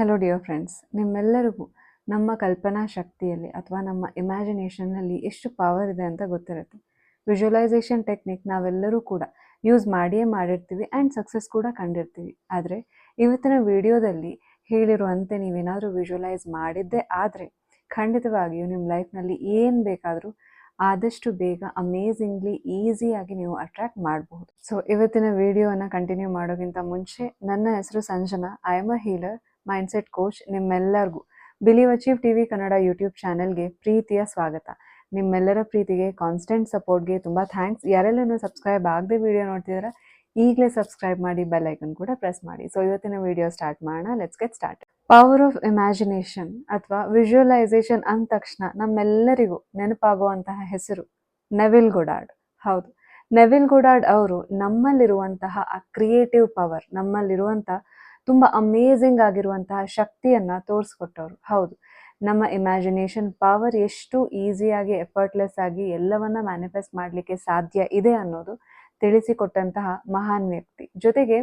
Hello dear friends ನಿಮ್ಮೆಲ್ಲರಿಗೂ ನಮ್ಮ ಕಲ್ಪನಾ ಶಕ್ತಿಯಲ್ಲಿ ಅಥವಾ ನಮ್ಮ ಇಮ್ಯಾಜಿನೇಷನ್ನಲ್ಲಿ ಎಷ್ಟು ಪವರ್ ಇದೆ ಅಂತ ಗೊತ್ತಿರುತ್ತೆ. ವಿಜುವಲೈಸೇಷನ್ ಟೆಕ್ನಿಕ್ ನಾವೆಲ್ಲರೂ ಕೂಡ ಯೂಸ್ ಮಾಡಿಯೇ ಮಾಡಿರ್ತೀವಿ ಆ್ಯಂಡ್ ಸಕ್ಸಸ್ ಕೂಡ ಕಂಡಿರ್ತೀವಿ. ಆದರೆ, ಇವತ್ತಿನ ವಿಡಿಯೋದಲ್ಲಿ ಹೇಳಿರುವಂತೆ ನೀವೇನಾದರೂ ವಿಜುವಲೈಸ್ ಮಾಡಿದ್ದೇ ಆದರೆ, ಖಂಡಿತವಾಗಿಯೂ ನಿಮ್ಮ ಲೈಫ್ನಲ್ಲಿ ಏನು ಬೇಕಾದರೂ ಆದಷ್ಟು ಬೇಗ ಅಮೇಝಿಂಗ್ಲಿ ಈಸಿಯಾಗಿ ನೀವು ಅಟ್ರಾಕ್ಟ್ ಮಾಡಬಹುದು ಸೊ ಇವತ್ತಿನ ವಿಡಿಯೋನ ಕಂಟಿನ್ಯೂ ಮಾಡೋಕ್ಕಿಂತ ಮುಂಚೆ ನನ್ನ ಹೆಸರು Sanjana. I am a healer mindset coach ನಿಮ್ಮೆಲ್ಲರಿಗೂ believe achieve TV Kannada YouTube ಚಾನೆಲ್ಗೆ ಪ್ರೀತಿಯ ಸ್ವಾಗತ. ನಿಮ್ಮೆಲ್ಲರ ಪ್ರೀತಿಗೆ ಕಾನ್ಸ್ಟೆಂಟ್ ಸಪೋರ್ಟ್ಗೆ ತುಂಬ ಥ್ಯಾಂಕ್ಸ್ ಯಾರೆಲ್ಲೂ ಸಬ್ಸ್ಕ್ರೈಬ್ ಆಗದೆ ವಿಡಿಯೋ ನೋಡ್ತಿದ್ರೆ, ಈಗಲೇ ಸಬ್ಸ್ಕ್ರೈಬ್ ಮಾಡಿ ಬೆಲ್ ಐಕನ್ ಕೂಡ ಪ್ರೆಸ್ ಮಾಡಿ. ಸೊ ಇವತ್ತಿನ ವಿಡಿಯೋ ಸ್ಟಾರ್ಟ್ ಮಾಡೋಣ. Let's get start power of imagination ಅಥವಾ ವಿಜುವಲೈಸೇಷನ್ ಅಂದ ತಕ್ಷಣ ನಮ್ಮೆಲ್ಲರಿಗೂ ನೆನಪಾಗುವಂತಹ ಹೆಸರು ನೆವಿಲ್ ಗುಡಾಡ್ ಹೌದು ನೆವಿಲ್ ಗುಡಾಡ್ ಅವರು ನಮ್ಮಲ್ಲಿರುವಂತಹ ಆ ಕ್ರಿಯೇಟಿವ್ ಪವರ್ ನಮ್ಮಲ್ಲಿರುವಂತಹ ತುಂಬ ಅಮೇಝಿಂಗ್ ಆಗಿರುವಂತಹ ಶಕ್ತಿಯನ್ನ ತೋರಿಸ್ಕೊಟ್ಟವರು. ಹೌದು, ನಮ್ಮ ಇಮ್ಯಾಜಿನೇಷನ್ ಪವರ್ ಎಷ್ಟು ಈಸಿಯಾಗಿ ಎಫರ್ಟ್ಲೆಸ್ ಆಗಿ ಎಲ್ಲವನ್ನ ಮ್ಯಾನಿಫೆಸ್ಟ್ ಮಾಡಲಿಕ್ಕೆ ಸಾಧ್ಯ ಇದೆ ಅನ್ನೋದು ತಿಳಿಸಿಕೊಟ್ಟಂತಹ ಮಹಾನ್ ವ್ಯಕ್ತಿ. ಜೊತೆಗೆ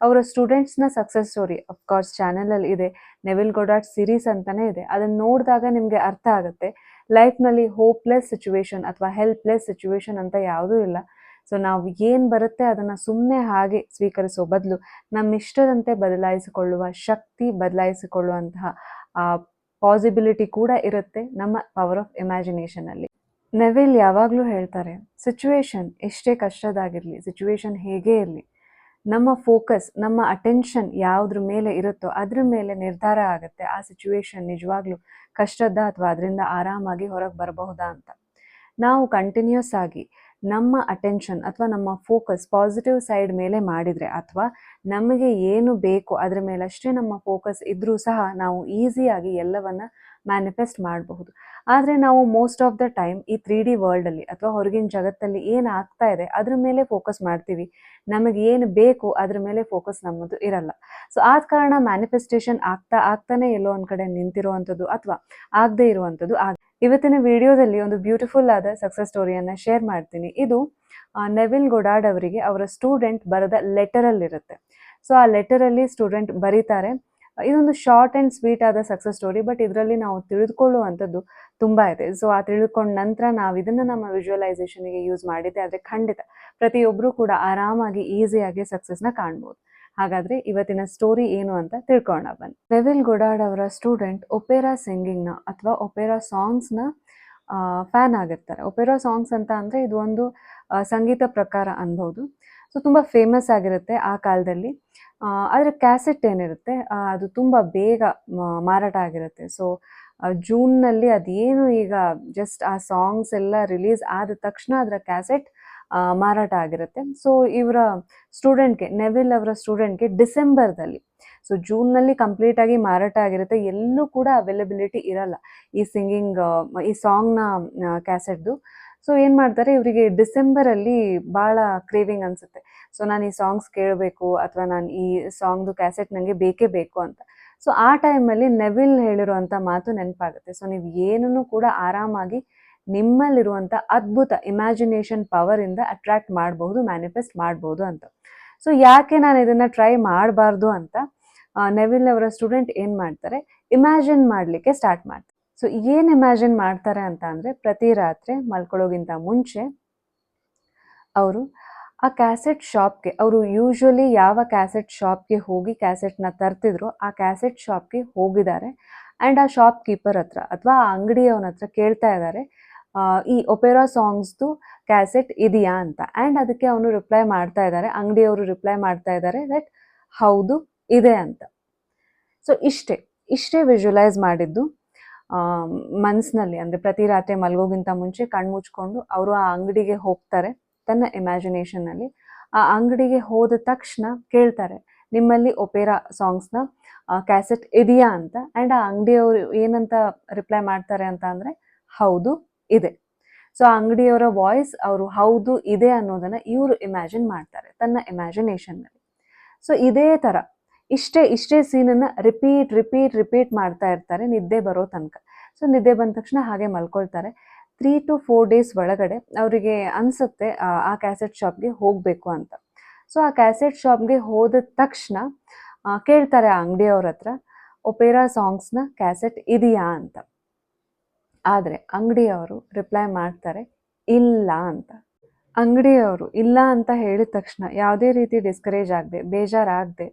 ಅವರ ಸ್ಟೂಡೆಂಟ್ಸ್ನ ಸಕ್ಸಸ್ ಸ್ಟೋರಿ ಅಫ್ಕೋರ್ಸ್ ಚಾನಲಲ್ಲಿ ಇದೆ. ನೆವಿಲ್ ಗೊಡಾಟ್ ಸಿರೀಸ್ ಅಂತಾನೆ ಇದೆ. ಅದನ್ನು ನೋಡಿದಾಗ ನಿಮಗೆ ಅರ್ಥ ಆಗುತ್ತೆ. ಲೈಫ್ನಲ್ಲಿ ಹೋಪ್ಲೆಸ್ ಸಿಚುವೇಶನ್ ಅಥವಾ ಹೆಲ್ಪ್ಲೆಸ್ ಸಿಚುವೇಶನ್ ಅಂತ ಯಾವುದೂ ಇಲ್ಲ. ಸೊ ನಾವು ಏನು ಬರುತ್ತೆ ಅದನ್ನು ಸುಮ್ಮನೆ ಹಾಗೆ ಸ್ವೀಕರಿಸೋ ಬದಲು ನಮ್ಮಿಷ್ಟದಂತೆ ಬದಲಾಯಿಸಿಕೊಳ್ಳುವ ಶಕ್ತಿ, ಬದಲಾಯಿಸಿಕೊಳ್ಳುವಂತಹ ಪಾಸಿಬಿಲಿಟಿ ಕೂಡ ಇರುತ್ತೆ ನಮ್ಮ ಪವರ್ ಆಫ್ ಇಮ್ಯಾಜಿನೇಷನಲ್ಲಿ ನೆವಿಲ್ ಯಾವಾಗಲೂ ಹೇಳ್ತಾರೆ ಸಿಚುವೇಶನ್ ಎಷ್ಟೇ ಕಷ್ಟದಾಗಿರಲಿ ಸಿಚುವೇಶನ್ ಹೇಗೇ ಇರಲಿ, ನಮ್ಮ ಫೋಕಸ್ ನಮ್ಮ ಅಟೆನ್ಷನ್ ಯಾವುದ್ರ ಮೇಲೆ ಇರುತ್ತೋ ಅದ್ರ ಮೇಲೆ ನಿರ್ಧಾರ ಆಗುತ್ತೆ. ಆ ಸಿಚುವೇಶನ್ ನಿಜವಾಗ್ಲೂ ಕಷ್ಟದ ಅಥವಾ ಅದರಿಂದ ಆರಾಮಾಗಿ ಹೊರಗೆ ಬರಬಹುದಾ ಅಂತ. ನಾವು ಕಂಟಿನ್ಯೂಸ್ ಆಗಿ ನಮ್ಮ ಅಟೆನ್ಷನ್ ಅಥವಾ ನಮ್ಮ ಫೋಕಸ್ ಪಾಸಿಟಿವ್ ಸೈಡ್ ಮೇಲೆ ಮಾಡಿದರೆ ಅಥವಾ ನಮಗೆ ಏನು ಬೇಕು ಅದರ ಅಷ್ಟೇ ನಮ್ಮ ಫೋಕಸ್ ಇದ್ದರೂ ಸಹ ನಾವು ಈಸಿಯಾಗಿ ಎಲ್ಲವನ್ನು ಮ್ಯಾನಿಫೆಸ್ಟ್ ಮಾಡಬಹುದು. ಆದರೆ ನಾವು ಮೋಸ್ಟ್ ಆಫ್ ದ ಟೈಮ್ ಈ ತ್ರೀ ಡಿ ವರ್ಲ್ಡಲ್ಲಿ ಅಥವಾ ಹೊರಗಿನ ಜಗತ್ತಲ್ಲಿ ಏನು ಆಗ್ತಾ ಇದೆ ಅದ್ರ ಮೇಲೆ ಫೋಕಸ್ ಮಾಡ್ತೀವಿ. ನಮಗೆ ಏನು ಬೇಕು ಅದ್ರ ಮೇಲೆ ಫೋಕಸ್ ನಮ್ಮದು ಇರಲ್ಲ. ಸೊ ಆದ ಕಾರಣ ಮ್ಯಾನಿಫೆಸ್ಟೇಷನ್ ಆಗ್ತಾ ಆಗ್ತಾನೆ ಎಲ್ಲೋ ಒಂದು ಕಡೆ ನಿಂತಿರುವಂಥದ್ದು ಅಥವಾ ಆಗದೇ ಇರುವಂಥದ್ದು ಆಗ ಇವತ್ತಿನ ವಿಡಿಯೋದಲ್ಲಿ ಒಂದು ಬ್ಯೂಟಿಫುಲ್ ಆದ ಸಕ್ಸಸ್ ಸ್ಟೋರಿಯನ್ನು ಶೇರ್ ಮಾಡ್ತೀನಿ. ಇದು ನೆವಿಲ್ ಗೊಡಾಡ್ ಅವರಿಗೆ ಅವರ ಸ್ಟೂಡೆಂಟ್ ಬರೆದ ಲೆಟರಲ್ಲಿರುತ್ತೆ ಸೊ ಆ ಲೆಟರಲ್ಲಿ ಸ್ಟೂಡೆಂಟ್ ಬರೀತಾರೆ. ಇದೊಂದು ಶಾರ್ಟ್ ಆ್ಯಂಡ್ ಸ್ವೀಟ್ ಆದ ಸಕ್ಸಸ್ ಸ್ಟೋರಿ ಬಟ್ ಇದರಲ್ಲಿ ನಾವು ತಿಳಿದುಕೊಳ್ಳುವಂಥದ್ದು ತುಂಬ ಇದೆ. ಸೊ ಆ ತಿಳ್ಕೊಂಡ ನಂತರ ನಾವು ಇದನ್ನು ನಮ್ಮ ವಿಜುವಲೈಸೇಷನ್ಗೆ ಯೂಸ್ ಮಾಡಿದ್ದೆ ಆದರೆ ಖಂಡಿತ ಪ್ರತಿಯೊಬ್ಬರು ಕೂಡ ಆರಾಮಾಗಿ ಈಸಿಯಾಗಿ ಸಕ್ಸಸ್ನ ಕಾಣ್ಬೋದು. ಹಾಗಾದರೆ ಇವತ್ತಿನ ಸ್ಟೋರಿ ಏನು ಅಂತ ತಿಳ್ಕೊಳ್ಳೋಣ ಬನ್ನಿ. ನೆವಿಲ್ ಗುಡಾಡ್ ಅವರ ಸ್ಟೂಡೆಂಟ್ ಒಪೇರಾ ಸಿಂಗಿಂಗ್ನ ಅಥವಾ ಒಪೇರಾ ಸಾಂಗ್ಸ್ನ ಫ್ಯಾನ್ ಆಗಿರ್ತಾರೆ. ಒಪೆರಾ ಸಾಂಗ್ಸ್ ಅಂತ ಅಂದರೆ ಇದು ಒಂದು ಸಂಗೀತ ಪ್ರಕಾರ ಅನ್ಬೋದು. ಸೊ ತುಂಬ ಫೇಮಸ್ ಆಗಿರುತ್ತೆ ಆ ಕಾಲದಲ್ಲಿ. ಅದರ ಕ್ಯಾಸೆಟ್ ಏನಿರುತ್ತೆ ಅದು ತುಂಬ ಬೇಗ ಮಾರಾಟ ಆಗಿರುತ್ತೆ. ಸೊ ಜೂನ್ನಲ್ಲಿ ಅದೇನು ಈಗ ಜಸ್ಟ್ ಆ ಸಾಂಗ್ಸ್ ಎಲ್ಲ ರಿಲೀಸ್ ಆದ ತಕ್ಷಣ ಅದರ ಕ್ಯಾಸೆಟ್ ಮಾರಾಟ ಆಗಿರುತ್ತೆ. ಸೊ ಇವರ ಸ್ಟೂಡೆಂಟ್ಗೆ ನೆವಿಲ್ ಅವರ ಸ್ಟೂಡೆಂಟ್ಗೆ ಡಿಸೆಂಬರ್ದಲ್ಲಿ ಸೊ ಜೂನ್ನಲ್ಲಿ ಕಂಪ್ಲೀಟ್ ಆಗಿ ಮಾರಾಟ ಆಗಿರುತ್ತೆ. ಎಲ್ಲೂ ಕೂಡ ಅವೈಲಬಿಲಿಟಿ ಇರಲ್ಲ ಈ ಸಿಂಗಿಂಗ್ ಈ ಸಾಂಗ್ನ ಕ್ಯಾಸೆಟ್ದು ಸೊ ಏನು ಮಾಡ್ತಾರೆ, ಇವರಿಗೆ ಡಿಸೆಂಬರಲ್ಲಿ ಭಾಳ ಕ್ರೇವಿಂಗ್ ಅನಿಸುತ್ತೆ. ಸೊ ನಾನು ಈ ಸಾಂಗ್ಸ್ ಕೇಳಬೇಕು ಅಥವಾ ನಾನು ಈ ಸಾಂಗ್ದು ಕ್ಯಾಸೆಟ್ ನನಗೆ ಬೇಕೇ ಬೇಕು ಅಂತ. ಸೊ ಆ ಟೈಮಲ್ಲಿ ನೆವಿಲ್ ಹೇಳಿರುವಂಥ ಮಾತು ನೆನಪಾಗುತ್ತೆ. ಸೊ ನೀವು ಏನನ್ನು ಕೂಡ ಆರಾಮಾಗಿ ನಿಮ್ಮಲ್ಲಿರುವಂಥ ಅದ್ಭುತ ಇಮ್ಯಾಜಿನೇಷನ್ ಪವರಿಂದ ಅಟ್ರಾಕ್ಟ್ ಮಾಡಬಹುದು ಮ್ಯಾನಿಫೆಸ್ಟ್ ಮಾಡಬಹುದು ಅಂತ. ಸೊ ಯಾಕೆ ನಾನು ಇದನ್ನು ಟ್ರೈ ಮಾಡಬಾರ್ದು ಅಂತ ನೆವಿಲ್ ಅವರ ಸ್ಟೂಡೆಂಟ್ ಏನು ಮಾಡ್ತಾರೆ? ಇಮ್ಯಾಜಿನ್ ಮಾಡಲಿಕ್ಕೆ ಸ್ಟಾರ್ಟ್ ಮಾಡ್ತಾರೆ. ಸೊ ಏನು ಇಮ್ಯಾಜಿನ್ ಮಾಡ್ತಾರೆ ಅಂತ ಅಂದರೆ, ಪ್ರತಿ ರಾತ್ರಿ ಮಲ್ಕೊಳ್ಳೋಗಿಂತ ಮುಂಚೆ ಅವರು ಆ ಕ್ಯಾಸೆಟ್ ಶಾಪ್ಗೆ ಅವರು ಯೂಶ್ವಲಿ ಯಾವ ಕ್ಯಾಸೆಟ್ ಶಾಪ್ಗೆ ಹೋಗಿ ಕ್ಯಾಸೆಟ್ನ ತರ್ತಿದ್ರು ಆ ಕ್ಯಾಸೆಟ್ ಶಾಪ್ಗೆ ಹೋಗಿದ್ದಾರೆ. ಆ್ಯಂಡ್ ಆ ಶಾಪ್ ಕೀಪರ್ ಹತ್ರ, ಅಥವಾ ಆ ಅಂಗಡಿಯವನ ಹತ್ರ ಕೇಳ್ತಾ ಇದ್ದಾರೆ ಈ ಒಪೆರಾ ಸಾಂಗ್ಸ್ದು ಕ್ಯಾಸೆಟ್ ಇದೆಯಾ ಅಂತ. ಆ್ಯಂಡ್ ಅದಕ್ಕೆ ಅವನು ರಿಪ್ಲೈ ಮಾಡ್ತಾ ಇದ್ದಾರೆ ಅಂಗಡಿಯವರು ರಿಪ್ಲೈ ಮಾಡ್ತಾ ಇದ್ದಾರೆ ದಟ್ ಹೌದು, ಇದೆ ಅಂತ. ಸೊ ಇಷ್ಟೇ ಇಷ್ಟೇ ವಿಜುವಲೈಸ್ ಮಾಡಿದ್ದು. ಮನಸ್ಸಿನಲ್ಲಿ ಅಂದರೆ ಪ್ರತಿ ರಾತ್ರಿ ಮಲಗೋಗಿಂತ ಮುಂಚೆ ಕಣ್ಣು ಮುಚ್ಕೊಂಡು ಅವರು ಆ ಅಂಗಡಿಗೆ ಹೋಗ್ತಾರೆ, ತನ್ನ ಇಮ್ಯಾಜಿನೇಷನ್ನಲ್ಲಿ ಆ ಅಂಗಡಿಗೆ ಹೋದ ತಕ್ಷಣ ಕೇಳ್ತಾರೆ, ನಿಮ್ಮಲ್ಲಿ ಒಪೇರಾ ಸಾಂಗ್ಸ್ನ ಕ್ಯಾಸೆಟ್ ಇದೆಯಾ ಅಂತ. ಆ್ಯಂಡ್ ಆ ಅಂಗಡಿಯವರು ಏನಂತ ರಿಪ್ಲೈ ಮಾಡ್ತಾರೆ ಅಂತ ಅಂದರೆ, ಹೌದು ಇದೆ. ಸೊ ಆ ಅಂಗಡಿಯವರ ವಾಯ್ಸ್ ಅವರು ಹೌದು, ಇದೆ ಅನ್ನೋದನ್ನು ಇವರು ಇಮ್ಯಾಜಿನ್ ಮಾಡ್ತಾರೆ, ತನ್ನ ಇಮ್ಯಾಜಿನೇಷನ್ನಲ್ಲಿ ಸೊ ಇದೇ ಥರ ಇಷ್ಟೇ ಇಷ್ಟೇ ಸೀನನ್ನು ರಿಪೀಟ್ ರಿಪೀಟ್ ರಿಪೀಟ್ ಮಾಡ್ತಾ ಇರ್ತಾರೆ ನಿದ್ದೆ ಬರೋ ತನಕ. ಸೊ ನಿದ್ದೆ ಬಂದ ತಕ್ಷಣ ಹಾಗೆ ಮಲ್ಕೊಳ್ತಾರೆ. ತ್ರೀ ಟು ಫೋರ್ ಡೇಸ್ ಒಳಗಡೆ ಅವರಿಗೆ ಅನಿಸುತ್ತೆ, ಆ ಕ್ಯಾಸೆಟ್ ಶಾಪ್ಗೆ ಹೋಗಬೇಕು ಅಂತ. ಸೊ ಆ ಕ್ಯಾಸೆಟ್ ಶಾಪ್ಗೆ ಹೋದ ತಕ್ಷಣ ಕೇಳ್ತಾರೆ ಆ ಅಂಗಡಿಯವ್ರ ಹತ್ರ, ಒಪೇರಾ ಸಾಂಗ್ಸ್ನ ಕ್ಯಾಸೆಟ್ ಇದೆಯಾ? ಅಂತ. ಆದರೆ ಅಂಗಡಿಯವರು ರಿಪ್ಲೈ ಮಾಡ್ತಾರೆ, ಇಲ್ಲ ಅಂತ. ಅಂಗಡಿಯವರು ಇಲ್ಲ ಅಂತ ಹೇಳಿದ ತಕ್ಷಣ ಯಾವುದೇ ರೀತಿ ಡಿಸ್ಕರೇಜ್ ಆಗದೆ ಬೇಜಾರಾಗದೆ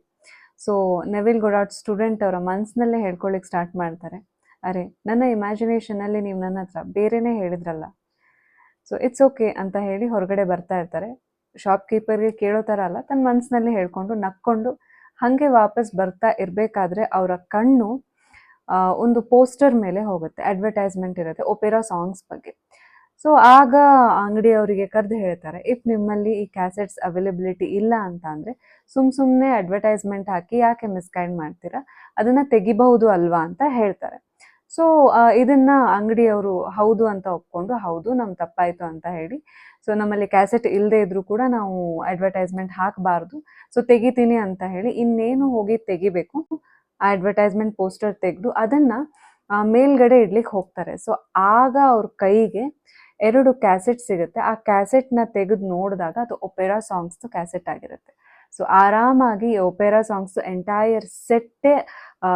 ಸೊ ನವಿಲ್ ಗೊಡಾಟ್ ಸ್ಟೂಡೆಂಟ್ ಅವರ ಮನಸ್ಸಿನಲ್ಲೇ ಹೇಳ್ಕೊಳ್ಳಿಕ್ಕೆ ಸ್ಟಾರ್ಟ್ ಮಾಡ್ತಾರೆ. ಅರೆ, ನನ್ನ ಇಮ್ಯಾಜಿನೇಷನಲ್ಲಿ ನೀವು ನನ್ನ ಹತ್ರ ಬೇರೆನೇ ಹೇಳಿದ್ರಲ್ಲ. ಸೊ ಇಟ್ಸ್ ಓಕೆ ಅಂತ ಹೇಳಿ ಹೊರಗಡೆ ಬರ್ತಾ ಇರ್ತಾರೆ. ಶಾಪ್ ಕೀಪರ್ಗೆ ಕೇಳೋ ಥರ ಅಲ್ಲ, ತನ್ನ ಮನಸ್ಸಿನಲ್ಲಿ ಹೇಳ್ಕೊಂಡು ನಕ್ಕೊಂಡು ಹಾಗೆ ವಾಪಸ್ ಬರ್ತಾ ಇರಬೇಕಾದ್ರೆ ಅವರ ಕಣ್ಣು ಒಂದು ಪೋಸ್ಟರ್ ಮೇಲೆ ಹೋಗುತ್ತೆ ಅಡ್ವರ್ಟೈಸ್ಮೆಂಟ್ ಇರುತ್ತೆ ಒಪೆರಾ ಸಾಂಗ್ಸ್ ಬಗ್ಗೆ. ಸೊ ಆಗ ಅಂಗಡಿಯವರಿಗೆ ಕರೆದು ಹೇಳ್ತಾರೆ, ಇಫ್ ನಿಮ್ಮಲ್ಲಿ ಈ ಕ್ಯಾಸೆಟ್ಸ್ ಅವೈಲೇಬಿಲಿಟಿ ಇಲ್ಲ ಅಂತ ಅಂದರೆ ಸುಮ್ ಸುಮ್ಮನೆ ಅಡ್ವರ್ಟೈಸ್ಮೆಂಟ್ ಹಾಕಿ ಯಾಕೆ ಮಿಸ್ಗೈಡ್ ಮಾಡ್ತೀರಾ? ಅದನ್ನು ತೆಗಿಬಹುದು ಅಲ್ವಾ? ಅಂತ ಹೇಳ್ತಾರೆ. ಸೊ ಇದನ್ನ ಅಂಗಡಿಯವರು ಹೌದು ಅಂತ ಒಪ್ಕೊಂಡು, ಹೌದು ನಮ್ಮ ತಪ್ಪಾಯಿತು ಅಂತ ಹೇಳಿ. ಸೊ ನಮ್ಮಲ್ಲಿ ಕ್ಯಾಸೆಟ್ ಇಲ್ಲದೆ ಇದ್ರೂ ಕೂಡ ನಾವು ಅಡ್ವರ್ಟೈಸ್ಮೆಂಟ್ ಹಾಕಬಾರ್ದು. ಸೊ ತೆಗಿತೀನಿ ಅಂತ ಹೇಳಿ ಇನ್ನೇನು ಹೋಗಿ ತೆಗಿಬೇಕು? ಅಡ್ವರ್ಟೈಸ್ಮೆಂಟ್ ಪೋಸ್ಟರ್ ತೆಗೆದು ಅದನ್ನು ಆ, ಮೇಲ್ಗಡೆ ಇಡ್ಲಿಕ್ಕೆ ಹೋಗ್ತಾರೆ. ಸೊ ಆಗ ಅವ್ರ ಕೈಗೆ ಎರಡು ಕ್ಯಾಸೆಟ್ ಸಿಗುತ್ತೆ. ಆ ಕ್ಯಾಸೆಟ್ನ ತೆಗೆದು ನೋಡಿದಾಗ ಅದು ಒಪೆರಾ ಸಾಂಗ್ಸ್ದು ಕ್ಯಾಸೆಟ್ ಆಗಿರುತ್ತೆ. ಸೊ ಆರಾಮಾಗಿ ಒಪೆರಾ ಸಾಂಗ್ಸ್ ಎಂಟೈರ್ ಸೆಟ್ಟೇ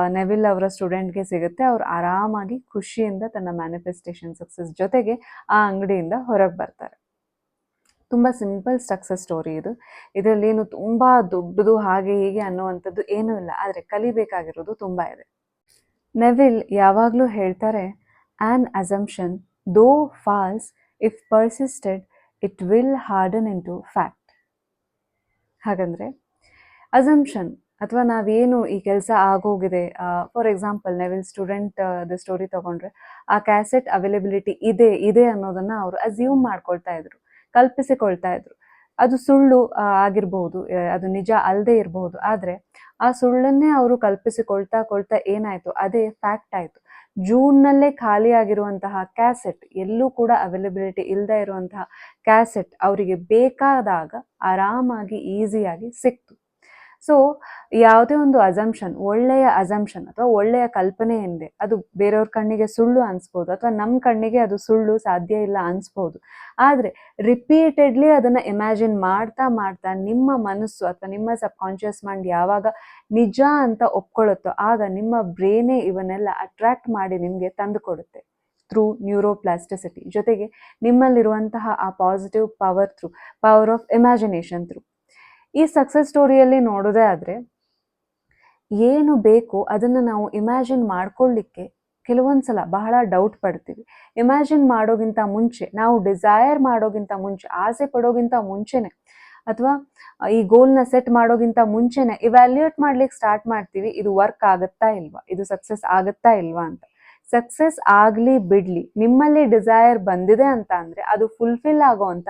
ನೆವಿಲ್ ಅವರ ಸ್ಟೂಡೆಂಟ್ಗೆ ಸಿಗುತ್ತೆ. ಅವ್ರು ಆರಾಮಾಗಿ ಖುಷಿಯಿಂದ ತನ್ನ ಮ್ಯಾನಿಫೆಸ್ಟೇಷನ್ ಸಕ್ಸಸ್ ಜೊತೆಗೆ ಆ ಅಂಗಡಿಯಿಂದ ಹೊರಗೆ ಬರ್ತಾರೆ. ತುಂಬ ಸಿಂಪಲ್ ಸಕ್ಸಸ್ ಸ್ಟೋರಿ ಇದು. ಇದರಲ್ಲಿ ಏನು ತುಂಬ ದೊಡ್ಡದು ಹಾಗೆ ಹೀಗೆ ಅನ್ನುವಂಥದ್ದು ಏನೂ ಇಲ್ಲ. ಆದರೆ ಕಲಿಬೇಕಾಗಿರೋದು ತುಂಬ ಇದೆ. ನೆವಿಲ್ ಯಾವಾಗಲೂ ಹೇಳ್ತಾರೆ an assumption though false if persisted it will harden into fact ಹಾಗಂದರೆ assumption ಅಥವಾ ನಾವೇನು ಈ ಕೆಲಸ ಆಗೋಗಿದೆ for example Neville student the story ತಗೊಂಡ್ರೆ, ಆ ಕ್ಯಾಸೆಟ್ ಅವೈಲೇಬಿಲಿಟಿ ಇದೆ ಇದೆ ಅನ್ನೋದನ್ನು ಅವರು ಅಸ್ಯೂಮ್ ಮಾಡ್ಕೊಳ್ತಾ ಇದ್ರು. ಕಲ್ಪಿಸಿಕೊಳ್ತಾ ಇದ್ರು. ಅದು ಸುಳ್ಳು ಆಗಿರಬಹುದು ಅದು ನಿಜ ಅಲ್ಲದೆ ಇರಬಹುದು ಆದರೆ ಆ ಸುಳ್ಳನ್ನೇ ಅವರು ಕಲ್ಪಿಸಿಕೊಳ್ತಾ ಕೊಳ್ತಾ ಏನಾಯ್ತು? ಅದೇ ಫ್ಯಾಕ್ಟ್ ಆಯ್ತು. ಜೂನ್ನಲ್ಲೇ ಖಾಲಿ ಆಗಿರುವಂತಹ ಕ್ಯಾಸೆಟ್, ಎಲ್ಲೂ ಕೂಡ ಅವೈಲಬಿಲಿಟಿ ಇಲ್ಲದೆ ಇರುವಂತಹ ಕ್ಯಾಸೆಟ್ ಅವರಿಗೆ ಬೇಕಾದಾಗ ಆರಾಮಾಗಿ ಈಸಿಯಾಗಿ ಸಿಕ್ತು. ಸೊ ಯಾವುದೇ ಒಂದು ಅಸಂಪ್ಷನ್ ಒಳ್ಳೆಯ ಅಸಂಪ್ಷನ್ ಅಥವಾ ಒಳ್ಳೆಯ ಕಲ್ಪನೆ ಎಂದೇ, ಅದು ಬೇರೆಯವ್ರ ಕಣ್ಣಿಗೆ ಸುಳ್ಳು ಅನ್ಸ್ಬೋದು ಅಥವಾ ನಮ್ಮ ಕಣ್ಣಿಗೆ ಅದು ಸುಳ್ಳು ಸಾಧ್ಯ ಇಲ್ಲ ಅನ್ಸ್ಬೋದು. ಆದರೆ ರಿಪೀಟೆಡ್ಲಿ ಅದನ್ನು ಇಮ್ಯಾಜಿನ್ ಮಾಡ್ತಾ ಮಾಡ್ತಾ ನಿಮ್ಮ ಮನಸ್ಸು ಅಥವಾ ನಿಮ್ಮ ಸಬ್ ಕಾನ್ಷಿಯಸ್ ಮೈಂಡ್ ಯಾವಾಗ ನಿಜ ಅಂತ ಒಪ್ಕೊಳ್ಳುತ್ತೋ, ಆಗ ನಿಮ್ಮ ಬ್ರೇನೇ ಇವನ್ನೆಲ್ಲ ಅಟ್ರಾಕ್ಟ್ ಮಾಡಿ ನಿಮಗೆ ತಂದು ಕೊಡುತ್ತೆ ಥ್ರೂ ನ್ಯೂರೋಪ್ಲಾಸ್ಟಿಸಿಟಿ ಜೊತೆಗೆ ನಿಮ್ಮಲ್ಲಿರುವಂತಹ ಆ positive power through power of imagination through ಈ ಸಕ್ಸಸ್ ಸ್ಟೋರಿಯಲ್ಲಿ ನೋಡೋದೇ ಆದರೆ ಏನು ಬೇಕು ಅದನ್ನು ನಾವು ಇಮ್ಯಾಜಿನ್ ಮಾಡ್ಕೊಳ್ಳಿಕ್ಕೆ ಕೆಲವೊಂದ್ಸಲ ಬಹಳ ಡೌಟ್ ಪಡ್ತೀವಿ. ಇಮ್ಯಾಜಿನ್ ಮಾಡೋಗಿಂತ ಮುಂಚೆ, ನಾವು ಡಿಸೈರ್ ಮಾಡೋಗಿಂತ ಮುಂಚೆ, ಆಸೆ ಪಡೋಗಿಂತ ಮುಂಚೆನೆ, ಅಥವಾ ಈ ಗೋಲ್ನ ಸೆಟ್ ಮಾಡೋಗಿಂತ ಮುಂಚೆನೆ ಇವ್ಯಾಲ್ಯೂಯೇಟ್ ಮಾಡ್ಲಿಕ್ಕೆ ಸ್ಟಾರ್ಟ್ ಮಾಡ್ತೀವಿ, ಇದು ವರ್ಕ್ ಆಗುತ್ತಾ ಇಲ್ವಾ, ಇದು ಸಕ್ಸಸ್ ಆಗುತ್ತಾ ಇಲ್ವಾ ಅಂತ. ಸಕ್ಸಸ್ ಆಗಲಿ ಬಿಡ್ಲಿ, ನಿಮ್ಮಲ್ಲಿ ಡಿಸೈರ್ ಬಂದಿದೆ ಅಂತ ಅಂದ್ರೆ ಅದು ಫುಲ್ಫಿಲ್ ಆಗೋ ಅಂತ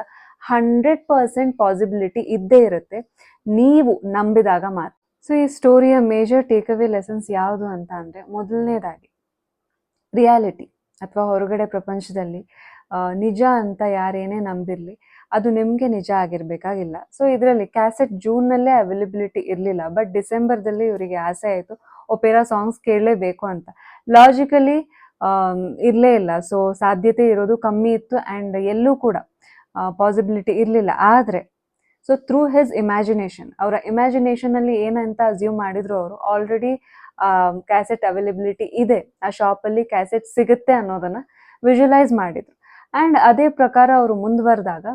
ಹಂಡ್ರೆಡ್ ಪರ್ಸೆಂಟ್ ಪಾಸಿಬಿಲಿಟಿ ಇದ್ದೇ ಇರುತ್ತೆ. ನೀವು ನಂಬಿದಾಗ ಮಾತ್ರ. ಸೊ ಈ ಸ್ಟೋರಿಯ ಮೇಜರ್ ಟೇಕ್ ಅವೇ ಲೆಸನ್ಸ್ ಯಾವುದು ಅಂತ ಅಂದರೆ ಮೊದಲನೇದಾಗಿ ರಿಯಾಲಿಟಿ ಅಥವಾ ಹೊರಗಡೆ ಪ್ರಪಂಚದಲ್ಲಿ ನಿಜ ಅಂತ ಯಾರೇನೇ ನಂಬಿರಲಿ, ಅದು ನಿಮಗೆ ನಿಜ ಆಗಿರಬೇಕಾಗಿಲ್ಲ. ಸೊ ಇದರಲ್ಲಿ ಕ್ಯಾಸೆಟ್ ಜೂನ್ನಲ್ಲೇ ಅವೈಲಬಿಲಿಟಿ ಇರಲಿಲ್ಲ ಬಟ್ ಡಿಸೆಂಬರ್ದಲ್ಲಿ ಇವರಿಗೆ ಆಸೆ ಆಯಿತು, ಒಪೆರಾ ಸಾಂಗ್ಸ್ ಕೇಳಲೇಬೇಕು ಅಂತ. ಲಾಜಿಕಲಿ ಇರಲೇ ಇಲ್ಲ. ಸೊ ಸಾಧ್ಯತೆ ಇರೋದು ಕಮ್ಮಿ ಇತ್ತು ಆ್ಯಂಡ್ ಎಲ್ಲೂ ಕೂಡ ಪಾಸಿಬಿಲಿಟಿ ಇರಲಿಲ್ಲ. ಆದರೆ ಸೊ ಥ್ರೂ ಹಿಸ್ ಇಮ್ಯಾಜಿನೇಷನ್ ಅವರ ಇಮ್ಯಾಜಿನೇಷನಲ್ಲಿ ಏನಂತ ಅಸ್ಯೂಮ್ ಮಾಡಿದ್ರು ಅವರು ಆಲ್ರೆಡಿ ಕ್ಯಾಸೆಟ್ ಅವೈಲಬಿಲಿಟಿ ಇದೆ. ಆ ಶಾಪಲ್ಲಿ ಕ್ಯಾಸೆಟ್ ಸಿಗುತ್ತೆ ಅನ್ನೋದನ್ನ ವಿಜುವಲೈಸ್ ಮಾಡಿದ್ರು. ಆ್ಯಂಡ್ ಅದೇ ಪ್ರಕಾರ ಅವರು ಮುಂದುವರೆದಾಗ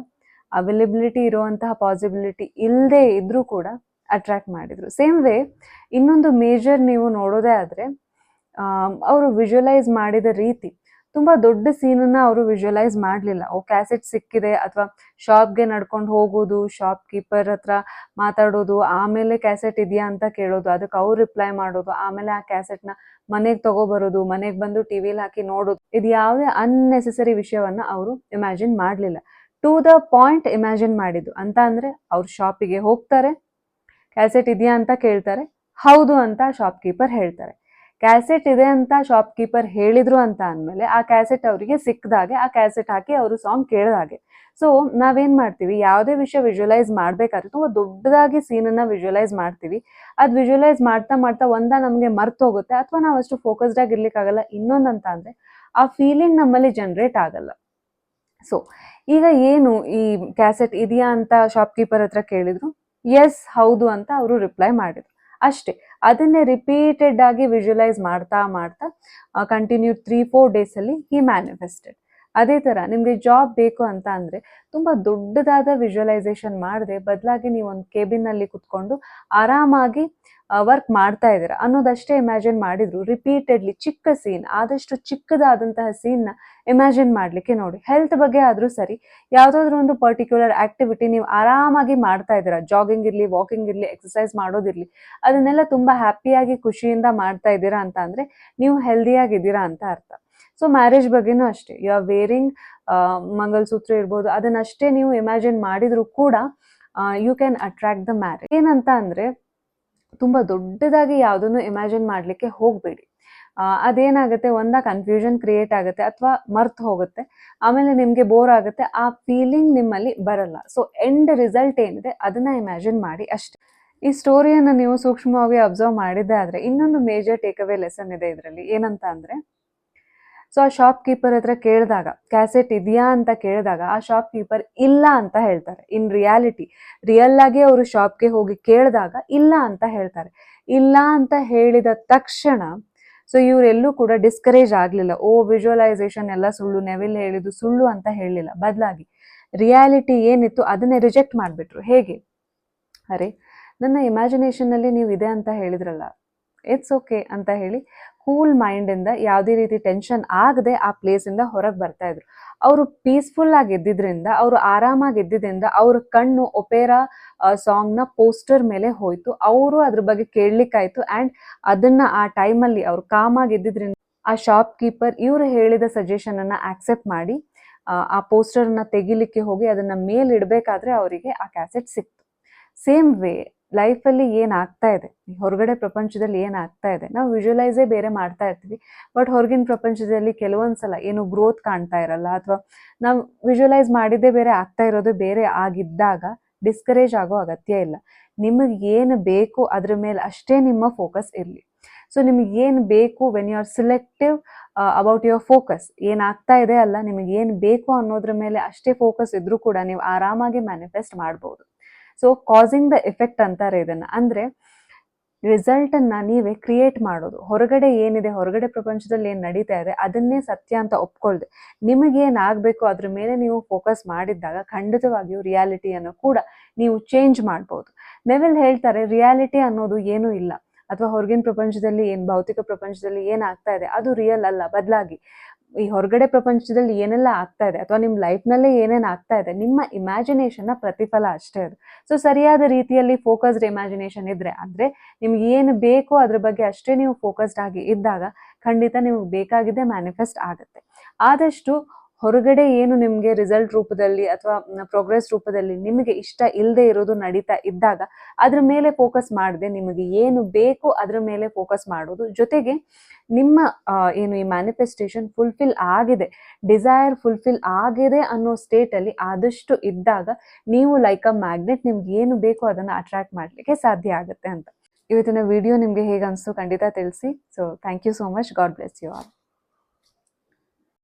ಅವೈಲಬಿಲಿಟಿ ಇರುವಂತಹ ಪಾಸಿಬಿಲಿಟಿ ಇಲ್ಲದೆ ಇದ್ದರೂ ಕೂಡ ಅಟ್ರಾಕ್ಟ್ ಮಾಡಿದ್ರು. ಸೇಮ್ ವೇ ಇನ್ನೊಂದು ಮೇಜರ್ ನೀವು ನೋಡೋದೇ ಆದರೆ ಅವರು ವಿಜುವಲೈಸ್ ಮಾಡಿದ ರೀತಿ ತುಂಬ ದೊಡ್ಡ ಸೀನನ್ನ ಅವರು ವಿಜುವಲೈಸ್ ಮಾಡಲಿಲ್ಲ. ಓ ಕ್ಯಾಸೆಟ್ ಸಿಕ್ಕಿದೆ ಅಥವಾ ಶಾಪ್ಗೆ ನಡ್ಕೊಂಡು ಹೋಗೋದು ಶಾಪ್ ಕೀಪರ್ ಹತ್ರ ಮಾತಾಡೋದು, ಆಮೇಲೆ ಕ್ಯಾಸೆಟ್ ಇದೆಯಾ ಅಂತ ಕೇಳೋದು, ಅದಕ್ಕೆ ಅವ್ರು ರಿಪ್ಲೈ ಮಾಡೋದು, ಆಮೇಲೆ ಆ ಕ್ಯಾಸೆಟ್ನ ಮನೆಗೆ ತಗೋಬರೋದು, ಮನೆಗೆ ಬಂದು ಟಿವಿಲಿ ಹಾಕಿ ನೋಡೋದು. ಇದು ಯಾವುದೇ ಅನ್ನೆಸೆಸರಿ ವಿಷಯವನ್ನ ಅವರು ಇಮ್ಯಾಜಿನ್ ಮಾಡಲಿಲ್ಲ. ಟು ದ ಪಾಯಿಂಟ್ ಇಮ್ಯಾಜಿನ್ ಮಾಡಿದ್ದು. ಅಂತ ಅಂದ್ರೆ ಅವ್ರು ಶಾಪಿಗೆ ಹೋಗ್ತಾರೆ ಕ್ಯಾಸೆಟ್ ಇದೆಯಾ ಅಂತ ಕೇಳ್ತಾರೆ, ಹೌದು ಅಂತ ಶಾಪ್ ಕೀಪರ್ ಹೇಳ್ತಾರೆ. ಕ್ಯಾಸೆಟ್ ಇದೆ ಅಂತ ಶಾಪ್ ಕೀಪರ್ ಹೇಳಿದ್ರು ಅಂತ ಅಂದಮೇಲೆ ಆ ಕ್ಯಾಸೆಟ್ ಅವರಿಗೆ ಸಿಕ್ಕದಾಗೆ ಆ ಕ್ಯಾಸೆಟ್ ಹಾಕಿ ಅವರು ಸಾಂಗ್ ಕೇಳಿದಾಗೆ ಸೊ ನಾವೇನ್ ಮಾಡ್ತೀವಿ? ಯಾವುದೇ ವಿಷಯ ವಿಜುವಲೈಸ್ ಮಾಡ್ಬೇಕಾದ್ರೆ ತುಂಬಾ ದೊಡ್ಡದಾಗಿ ಸೀನನ್ನು ವಿಜುವಲೈಸ್ ಮಾಡ್ತೀವಿ. ಅದು ವಿಜುವಲೈಸ್ ಮಾಡ್ತಾ ಮಾಡ್ತಾ ಒಂದ ನಮಗೆ ಮರ್ತು ಹೋಗುತ್ತೆ ಅಥವಾ ನಾವು ಅಷ್ಟು ಫೋಕಸ್ಡ್ ಆಗಿ ಇರ್ಲಿಕ್ಕಾಗಲ್ಲ ಇನ್ನೊಂದಂತ ಅಂದ್ರೆ ಆ ಫೀಲಿಂಗ್ ನಮ್ಮಲ್ಲಿ ಜನರೇಟ್ ಆಗಲ್ಲ. ಸೊ ಈಗ ಏನು ಈ ಕ್ಯಾಸೆಟ್ ಇದೆಯಾ ಅಂತ ಶಾಪ್ ಕೀಪರ್ ಹತ್ರ ಕೇಳಿದ್ರು? ಎಸ್ ಹೌದು ಅಂತ ಅವರು ರಿಪ್ಲೈ ಮಾಡಿದ್ರು. ಅಷ್ಟೇ. ಅದನ್ನೇ ರಿಪೀಟೆಡ್ ಆಗಿ ವಿಜುವಲೈಸ್ ಮಾಡ್ತಾ ಮಾಡ್ತಾ ಕಂಟಿನ್ಯೂ ತ್ರೀ ಫೋರ್ ಡೇಸಲ್ಲಿ ಹಿ ಮ್ಯಾನಿಫೆಸ್ಟೆಡ್ ಅದೇ ಥರ ನಿಮಗೆ ಜಾಬ್ ಬೇಕು ಅಂತ ಅಂದರೆ ತುಂಬ ದೊಡ್ಡದಾದ ವಿಜುವಲೈಸೇಷನ್ ಮಾಡದೆ ಬದಲಾಗಿ ನೀವು ಒಂದು ಕೇಬಿನಲ್ಲಿ ಕುತ್ಕೊಂಡು ಆರಾಮಾಗಿ ವರ್ಕ್ ಮಾಡ್ತಾ ಇದ್ದೀರಾ ಅನ್ನೋದಷ್ಟೇ ಇಮ್ಯಾಜಿನ್ ಮಾಡಿದ್ರು. ರಿಪೀಟೆಡ್ಲಿ ಚಿಕ್ಕ ಸೀನ್ ಆದಷ್ಟು ಚಿಕ್ಕದಾದಂತಹ ಸೀನ್ನ ಇಮ್ಯಾಜಿನ್ ಮಾಡಲಿಕ್ಕೆ ನೋಡಿ. ಹೆಲ್ತ್ ಬಗ್ಗೆ ಆದರೂ ಸರಿ, ಯಾವುದಾದ್ರೂ ಒಂದು ಪರ್ಟಿಕ್ಯುಲರ್ ಆಕ್ಟಿವಿಟಿ ನೀವು ಆರಾಮಾಗಿ ಮಾಡ್ತಾ ಇದ್ದೀರಾ. ಜಾಗಿಂಗ್ ಇರಲಿ ವಾಕಿಂಗ್ ಇರಲಿ ಎಕ್ಸಸೈಸ್ ಮಾಡೋದಿರಲಿ, ಅದನ್ನೆಲ್ಲ ತುಂಬ ಹ್ಯಾಪಿಯಾಗಿ ಖುಷಿಯಿಂದ ಮಾಡ್ತಾ ಇದ್ದೀರಾ ಅಂತ ಅಂದರೆ ನೀವು ಹೆಲ್ದಿಯಾಗಿದ್ದೀರಾ ಅಂತ ಅರ್ಥ. ಸೊ ಮ್ಯಾರೇಜ್ ಬಗ್ಗೆನೂ ಅಷ್ಟೇ. ಯು ಆರ್ ವೇರಿಂಗ್ ಮಂಗಲಸೂತ್ರ ಇರ್ಬೋದು. ಅದನ್ನಷ್ಟೇ ನೀವು ಇಮ್ಯಾಜಿನ್ ಮಾಡಿದ್ರು ಕೂಡ you can attract the marriage ಏನಂತ ಅಂದರೆ, ತುಂಬ ದೊಡ್ಡದಾಗಿ ಯಾವುದನ್ನು ಇಮ್ಯಾಜಿನ್ ಮಾಡಲಿಕ್ಕೆ ಹೋಗಬೇಡಿ. ಅದೇನಾಗುತ್ತೆ? ಒಂದ ಕನ್ಫ್ಯೂಷನ್ ಕ್ರಿಯೇಟ್ ಆಗುತ್ತೆ ಅಥವಾ ಮರ್ತು ಹೋಗುತ್ತೆ. ಆಮೇಲೆ ನಿಮಗೆ ಬೋರ್ ಆಗುತ್ತೆ. ಆ ಫೀಲಿಂಗ್ ನಿಮ್ಮಲ್ಲಿ ಬರಲ್ಲ. ಸೊ ಎಂಡ್ ರಿಸಲ್ಟ್ ಏನಿದೆ? ಅದನ್ನ ಇಮ್ಯಾಜಿನ್ ಮಾಡಿ ಅಷ್ಟೇ. ಈ ಸ್ಟೋರಿಯನ್ನು ನೀವು ಸೂಕ್ಷ್ಮವಾಗಿ ಅಬ್ಸರ್ವ್ ಮಾಡಿದ್ದೆ ಆದರೆ ಇನ್ನೊಂದು ಮೇಜರ್ ಟೇಕ್ ಅವೇ ಲೆಸನ್ ಇದೆ ಇದರಲ್ಲಿ. ಏನಂತ ಅಂದರೆ ಸೊ ಆ ಶಾಪ್ ಕೀಪರ್ ಹತ್ರ ಕೇಳಿದಾಗ ಕ್ಯಾಸೆಟ್ ಇದೆಯಾ? ಅಂತ ಕೇಳಿದಾಗ, ಆ ಶಾಪ್ ಕೀಪರ್ ಇಲ್ಲ ಅಂತ ಹೇಳ್ತಾರೆ. ಇನ್ ರಿಯಾಲಿಟಿ ರಿಯಲ್ ಆಗಿ ಅವರು ಶಾಪ್ಗೆ ಹೋಗಿ ಕೇಳಿದಾಗ, ಇಲ್ಲ ಅಂತ ಹೇಳ್ತಾರೆ. ಇಲ್ಲ ಅಂತ ಹೇಳಿದ ತಕ್ಷಣ ಸೊ ಇವರೆಲ್ಲೂ ಕೂಡ ಡಿಸ್ಕರೇಜ್ ಆಗಲಿಲ್ಲ. ಓ ವಿಜುವಲೈಸೇಷನ್ ಎಲ್ಲ ಸುಳ್ಳು ನೆವಿಲ್ ಹೇಳಿದ್ದು ಸುಳ್ಳು ಅಂತ ಹೇಳಲಿಲ್ಲ ಬದಲಾಗಿ ರಿಯಾಲಿಟಿ ಏನಿತ್ತು ಅದನ್ನೇ ರಿಜೆಕ್ಟ್ ಮಾಡಿಬಿಟ್ರು. ಹೇಗೆ? ಅರೆ, ನನ್ನ ಇಮ್ಯಾಜಿನೇಷನ್ನಲ್ಲಿ ನೀವು ಇದೆ ಅಂತ ಹೇಳಿದ್ರಲ್ಲ. ಇಟ್ಸ್ ಓಕೆ ಅಂತ ಹೇಳಿ ಕೂಲ್ ಮೈಂಡಿಂದ ಯಾವುದೇ ರೀತಿ ಟೆನ್ಷನ್ ಆಗದೆ ಆ ಪ್ಲೇಸಿಂದ ಹೊರಗೆ ಬರ್ತಾ ಇದ್ರು. ಅವರು ಪೀಸ್ಫುಲ್ ಆಗಿ ಇದ್ದಿದ್ರಿಂದ ಅವರು ಆರಾಮಾಗಿ ಇದ್ದಿದ್ದರಿಂದ ಅವ್ರ ಕಣ್ಣು ಒಪೇರಾ ಸಾಂಗ್ನ ಪೋಸ್ಟರ್ ಮೇಲೆ ಹೋಯ್ತು. ಅವರು ಅದ್ರ ಬಗ್ಗೆ ಕೇಳಲಿಕ್ಕಾಯ್ತು ಆ್ಯಂಡ್ ಅದನ್ನ ಆ ಟೈಮಲ್ಲಿ ಅವ್ರು ಕಾಮಾಗಿ ಇದ್ದಿದ್ರಿಂದ ಆ ಶಾಪ್ ಕೀಪರ್ ಇವರು ಹೇಳಿದ ಸಜೆಷನ್ ಅನ್ನ ಆಕ್ಸೆಪ್ಟ್ ಮಾಡಿ, ಆ ಪೋಸ್ಟರ್ನ ತೆಗಿಲಿಕ್ಕೆ ಹೋಗಿ ಅದನ್ನ ಮೇಲ್ ಇಡಬೇಕಾದ್ರೆ ಅವರಿಗೆ ಆ ಕ್ಯಾಸೆಟ್ ಸಿಕ್ತು. ಸೇಮ್ ವೇ ಲೈಫಲ್ಲಿ ಏನಾಗ್ತಾ ಇದೆ? ಹೊರಗಡೆ ಪ್ರಪಂಚದಲ್ಲಿ ಏನಾಗ್ತಾ ಇದೆ? ನಾವು ವಿಜುವಲೈಸೇ ಬೇರೆ ಮಾಡ್ತಾ ಇರ್ತೀವಿ. ಬಟ್ ಹೊರಗಿನ ಪ್ರಪಂಚದಲ್ಲಿ ಕೆಲವೊಂದ್ಸಲ ಏನು ಗ್ರೋತ್ ಕಾಣ್ತಾ ಇರಲ್ಲ ಅಥವಾ ನಾವು ವಿಜುವಲೈಸ್ ಮಾಡಿದ್ದೇ ಬೇರೆ ಆಗ್ತಾ ಇರೋದು ಬೇರೆ ಆಗಿದ್ದಾಗ ಡಿಸ್ಕರೇಜ್ ಆಗೋ ಅಗತ್ಯ ಇಲ್ಲ. ನಿಮಗೆ ಏನು ಬೇಕು ಅದ್ರ ಮೇಲೆ ಅಷ್ಟೇ ನಿಮ್ಮ ಫೋಕಸ್ ಇರಲಿ. ಸೊ ನಿಮಗೆ ಏನು ಬೇಕು when you are selective about your focus ಏನಾಗ್ತಾ ಇದೆ ಅಲ್ಲ, ನಿಮಗೆ ಏನು ಬೇಕು ಅನ್ನೋದ್ರ ಮೇಲೆ ಅಷ್ಟೇ ಫೋಕಸ್ ಇದ್ರೂ ಕೂಡ ನೀವು ಆರಾಮಾಗಿ ಮ್ಯಾನಿಫೆಸ್ಟ್ ಮಾಡ್ಬೋದು. ಸೊ ಕಾಸಿಂಗ್ ದ ಎಫೆಕ್ಟ್ ಅಂತಾರೆ ಇದನ್ನ. ಅಂದ್ರೆ ರಿಸಲ್ಟನ್ನು ನೀವೇ ಕ್ರಿಯೇಟ್ ಮಾಡೋದು. ಹೊರಗಡೆ ಏನಿದೆ, ಹೊರಗಡೆ ಪ್ರಪಂಚದಲ್ಲಿ ಏನು ನಡೀತಾ ಇದೆ, ಅದನ್ನೇ ಸತ್ಯ ಅಂತ ಒಪ್ಕೊಳ್ದೆ. ನಿಮಗೆ ಏನಾಗಬೇಕು, ಅದ್ರ ಮೇಲೆ ನೀವು ಫೋಕಸ್ ಮಾಡಿದ್ದಾಗ ಖಂಡಿತವಾಗಿಯೂ ರಿಯಾಲಿಟಿಯನ್ನು ಕೂಡ ನೀವು ಚೇಂಜ್ ಮಾಡ್ಬೋದು. ನೆವೆಲ್ ಹೇಳ್ತಾರೆ ರಿಯಾಲಿಟಿ ಅನ್ನೋದು ಏನೂ ಇಲ್ಲ. ಅಥವಾ ಹೊರಗಿನ ಪ್ರಪಂಚದಲ್ಲಿ ಏನು, ಭೌತಿಕ ಪ್ರಪಂಚದಲ್ಲಿ ಏನಾಗ್ತಾ ಇದೆ, ಅದು ರಿಯಲ್ ಅಲ್ಲ, ಬದಲಾಗಿ. ಈ ಹೊರಗಡೆ ಪ್ರಪಂಚದಲ್ಲಿ ಏನೆಲ್ಲ ಆಗ್ತಾ ಇದೆ ಅಥವಾ ನಿಮ್ಮ ಲೈಫ್ನಲ್ಲೇ ಏನೇನು ಆಗ್ತಾ ಇದೆ, ನಿಮ್ಮ ಇಮ್ಯಾಜಿನೇಷನ್ನ ಪ್ರತಿಫಲ ಅಷ್ಟೇ ಅದು. ಸೊ ಸರಿಯಾದ ರೀತಿಯಲ್ಲಿ ಫೋಕಸ್ಡ್ ಇಮ್ಯಾಜಿನೇಷನ್ ಇದ್ರೆ ಅಂದರೆ ನಿಮ್ಗೆ ಏನು ಬೇಕೋ ಅದ್ರ ಬಗ್ಗೆ ಅಷ್ಟೇ ನೀವು ಫೋಕಸ್ಡ್ ಆಗಿ ಇದ್ದಾಗ ಖಂಡಿತ ನಿಮ್ಗೆ ಬೇಕಾಗಿದೆ ಮ್ಯಾನಿಫೆಸ್ಟ್ ಆಗುತ್ತೆ. ಆದಷ್ಟು ಹೊರಗಡೆ ಏನು ನಿಮಗೆ ರಿಸಲ್ಟ್ ರೂಪದಲ್ಲಿ ಅಥವಾ ಪ್ರೋಗ್ರೆಸ್ ರೂಪದಲ್ಲಿ ನಿಮಗೆ ಇಷ್ಟ ಇಲ್ಲದೆ ಇರೋದು ನಡೀತಾ ಇದ್ದಾಗ ಅದ್ರ ಮೇಲೆ ಫೋಕಸ್ ಮಾಡದೆ ನಿಮಗೆ ಏನು ಬೇಕು ಅದ್ರ ಮೇಲೆ ಫೋಕಸ್ ಮಾಡೋದು. ಜೊತೆಗೆ ನಿಮ್ಮ ಏನು ಈ ಮ್ಯಾನಿಫೆಸ್ಟೇಷನ್ ಫುಲ್ಫಿಲ್ ಆಗಿದೆ ಡಿಸೈರ್ ಫುಲ್ಫಿಲ್ ಆಗಿದೆ ಅನ್ನೋ ಸ್ಟೇಟಲ್ಲಿ ಆದಷ್ಟು ಇದ್ದಾಗ ನೀವು ಲೈಕ್ ಅ ಮ್ಯಾಗ್ನೆಟ್ ನಿಮ್ಗೆ ಏನು ಬೇಕೋ ಅದನ್ನು ಅಟ್ರಾಕ್ಟ್ ಮಾಡಲಿಕ್ಕೆ ಸಾಧ್ಯ ಆಗುತ್ತೆ ಅಂತ. ಇವತ್ತಿನ ವಿಡಿಯೋ ನಿಮಗೆ ಹೇಗೆ ಅನಿಸ್ತು ಖಂಡಿತ ತಿಳಿಸಿ. So thank you so much God bless you all